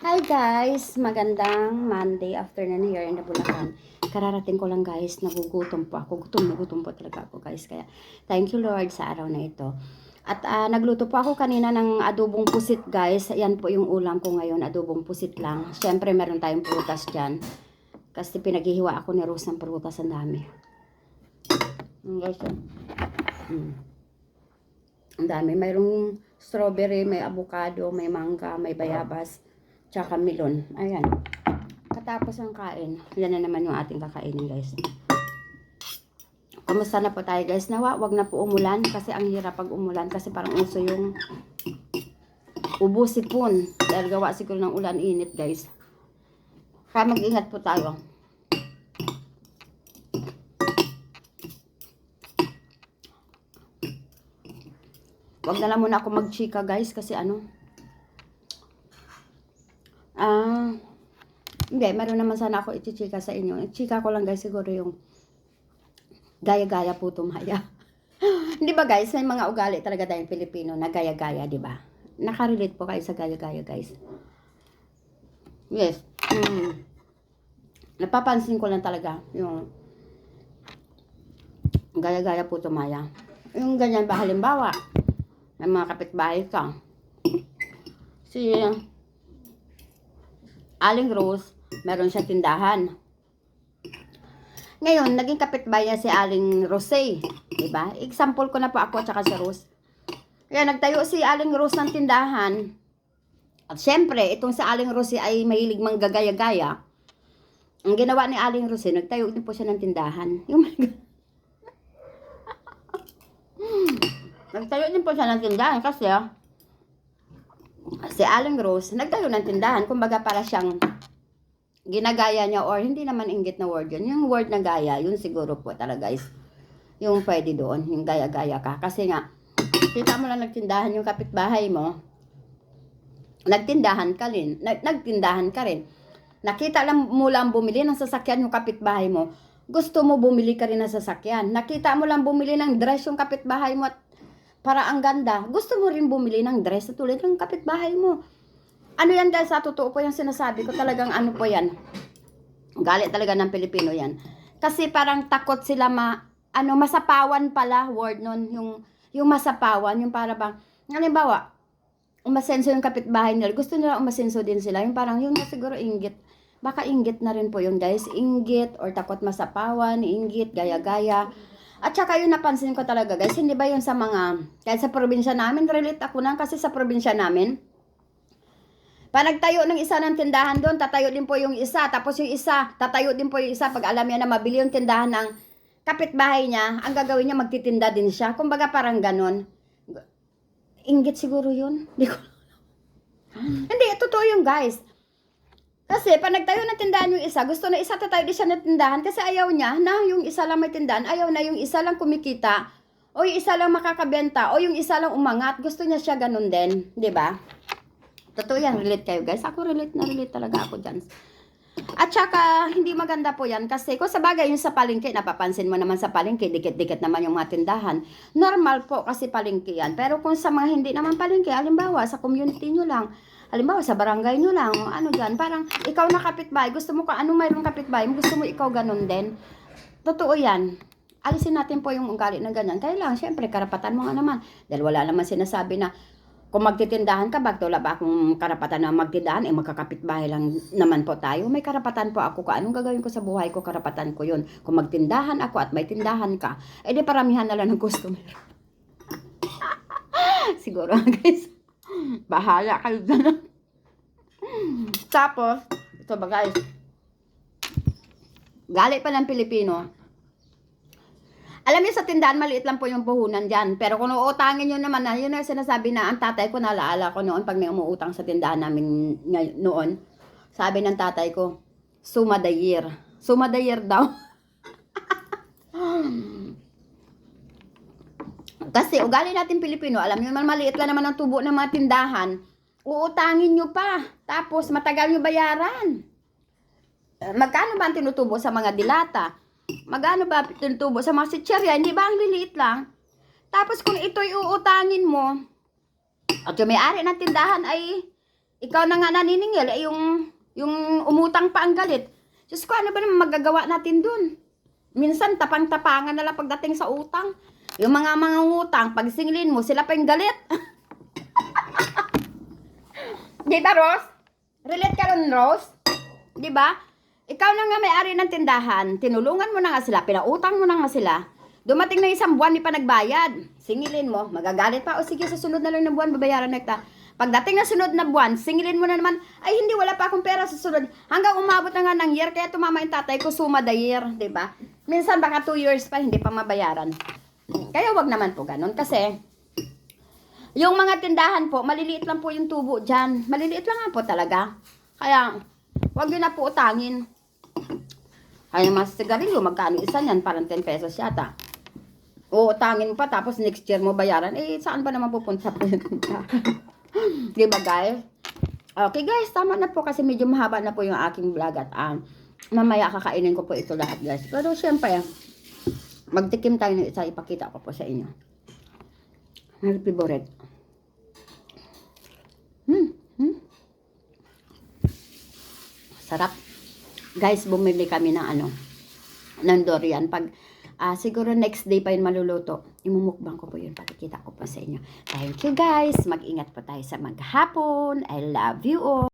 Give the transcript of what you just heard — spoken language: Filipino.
Hi guys! Magandang Monday afternoon here in the Bulacan. Kararating ko lang guys, nagugutom po ako. Gutom na po talaga ako guys. Kaya thank you Lord sa araw na ito. At ah, nagluto po ako kanina ng adobong pusit guys. Yan po yung ulam ko ngayon, adobong pusit lang. Siyempre meron tayong prutas dyan. Kasi pinaghihiwa ako ni Rose ng prutas ang dami. Yan guys. oh. Mm. Ang dami. Mayroong strawberry, may avocado, may mangga, may bayabas, tsaka melon. Ayan. Katapos ang kain, yan na naman yung ating kakainin guys. Kamusta na po tayo guys? Nawa, wag na po umulan kasi ang hirap pag umulan kasi parang uso yung ubo sipon. Dahil gawa siguro ng ulan init guys. Kaya mag-ingat po tayo. Wag na lang muna ako magchika guys kasi ano. Ah, hindi, meron naman sana ako ichichika sa inyo. Chika ko lang guys siguro yung gaya-gaya po tumaya. Di ba guys, may mga ugali talaga tayong Pilipino na gaya-gaya, di ba? Nakarelate po kayo sa gaya-gaya guys. Yes. Mm. Napapansin ko lang talaga yung gaya-gaya po tumaya. Yung ganyan ba halimbawa, may mga kapitbahay ka. Si Aling Rose, meron siya tindahan. Ngayon, naging kapitbahay niya si Aling Rose. Diba? Example ko na po ako at saka si Rose. Kaya nagtayo si Aling Rose ng tindahan. At syempre, itong si Aling Rose ay mahilig manggagaya-gaya. Ang ginawa ni Aling Rose, nagtayo din po siya ng tindahan. Yung Nagtayo din po siya ng tindahan kasi ah, si Aling Rose, nagtayo ng tindahan. Kumbaga para siyang ginagaya niya or hindi naman inggit na word yun. Yung word na gaya, yun siguro po talaga guys. Yung pwede doon, yung gaya-gaya ka. Kasi nga, kita mo lang nagtindahan yung kapitbahay mo, nagtindahan ka rin, nag, nagtindahan ka rin. Nakita lang mo lang bumili ng sasakyan yung kapitbahay mo, gusto mo bumili ka rin ng sasakyan. Nakita mo lang bumili ng dress yung kapitbahay mo at para ang ganda, gusto mo rin bumili ng dress na tulad ng kapitbahay mo. Ano yan guys, sa totoo po yung sinasabi ko, talagang ano po yan. Galit talaga ng Pilipino yan. Kasi parang takot sila ma, ano, masapawan pala, word nun, yung, yung masapawan, yung para bang, halimbawa, umasenso yung kapitbahay nila, gusto nila umasenso din sila, yung parang, yung siguro inggit, baka inggit na rin po yun guys, inggit, or takot masapawan, inggit, gaya-gaya, at saka yun napansin ko talaga guys, hindi ba yun sa mga, kahit sa probinsya namin, relate ako lang kasi sa probinsya namin, pag nagtayo ng isa ng tindahan doon, tatayo din po yung isa. Tapos yung isa, tatayo din po yung isa. Pag alam niya na mabili yung tindahan ng kapitbahay niya, ang gagawin niya, magtitinda din siya. Kumbaga parang ganon. Inggit siguro yun. Hindi ko Hindi, totoo yung guys. Kasi pag nagtayo ng tindahan yung isa, gusto na isa tatayo din siya ng tindahan kasi ayaw niya na yung isa lang may tindahan, ayaw na yung isa lang kumikita, o yung isa lang makakabenta, o yung isa lang umangat, gusto niya siya ganun din, 'di ba? Totoo yan, relate kayo guys. Ako relate na relate talaga ako dyan. At saka, hindi maganda po yan kasi kung sa bagay yung sa palengke, napapansin mo naman sa palengke, dikit-dikit naman yung mga tindahan. Normal po kasi palengke yan. Pero kung sa mga hindi naman palengke, halimbawa sa community nyo lang, halimbawa sa barangay nyo lang, ano dyan, parang ikaw na kapitbahay, gusto mo ka, anong mayroong kapitbahay, gusto mo ikaw ganun din. Totoo yan. Alisin natin po yung ugali na ganyan. Kaya lang, syempre, karapatan mo nga naman. Dahil wala naman sinasabi na kung magtitindahan ka, bakit wala ba akong karapatan na magtindahan? Eh, magkakapitbahay lang naman po tayo. May karapatan po ako. Kung anong gagawin ko sa buhay ko, karapatan ko yun. Kung magtindahan ako at may tindahan ka, eh di paramihan na lang ng customer. Siguro guys. Bahala kayo dyan. Tapos, ito ba guys? Galit pa ng Pilipino. Alam niyo sa tindahan, maliit lang po yung puhunan dyan. Pero kung uutangin nyo naman, na, yun ang sinasabi na ang tatay ko, nalaala ko noon, pag may umuutang sa tindahan namin noon, sabi ng tatay ko, suma the year. Suma the year daw. Kasi ugali natin Pilipino, alam niyo naman maliit lang naman ang tubo ng mga tindahan, uutangin nyo pa. Tapos matagal nyo bayaran. Magkano ba ang tinutubo sa mga dilata? Magano ba tinutubo sa mga sitserya? Hindi ba ang liliit lang? Tapos kung ito'y uutangin mo, at yung may-ari ng tindahan ay ikaw na nga naniningil, eh, yung, yung umutang pa ang galit. Diyos ko, ano ba naman magagawa natin dun? Minsan, tapang-tapangan na lang pagdating sa utang. Yung mga mga utang, pag singilin mo, sila pa yung galit. Di ba, Rose? Relate ka ron, Rose? Di ba? Ikaw na nga may-ari ng tindahan, tinulungan mo na nga sila, pinautang mo na nga sila. Dumating na isang buwan, di pa nagbayad. Singilin mo, magagalit pa. O sige, sa sunod na lang ng buwan, babayaran na kita. Pagdating na sunod na buwan, singilin mo na naman, ay hindi, wala pa akong pera sa sunod. Hanggang umabot na nga ng year, kaya tumama yung tatay ko, suma the year, di ba? Minsan baka 2 years pa, hindi pa mabayaran. Kaya wag naman po ganun, kasi yung mga tindahan po, maliliit lang po yung tubo dyan. Maliliit lang po talaga. Kaya, wag yun na po utangin. Kaya yung mga sigarilyo, magkano isa niyan? Parang 10 pesos yata. O, utangin pa, tapos next year mo bayaran. Eh, saan ba naman pupunta po tindahan? Di ba, guys? Okay, guys, tama na po kasi medyo mahaba na po yung aking vlog at um, mamaya kakainin ko po ito lahat, guys. Pero, syempre, magtikim tayo ng isa, ipakita ko po sa inyo. My favorite. Hmm, hmm. Sarap. Guys, bumili kami ng ano, ng durian. Pag, ah, siguro next day pa yun maluluto. Imumukbang ko po yun. Pakikita ko po sa inyo. Thank you guys. Mag-ingat po tayo sa maghapon. I love you all.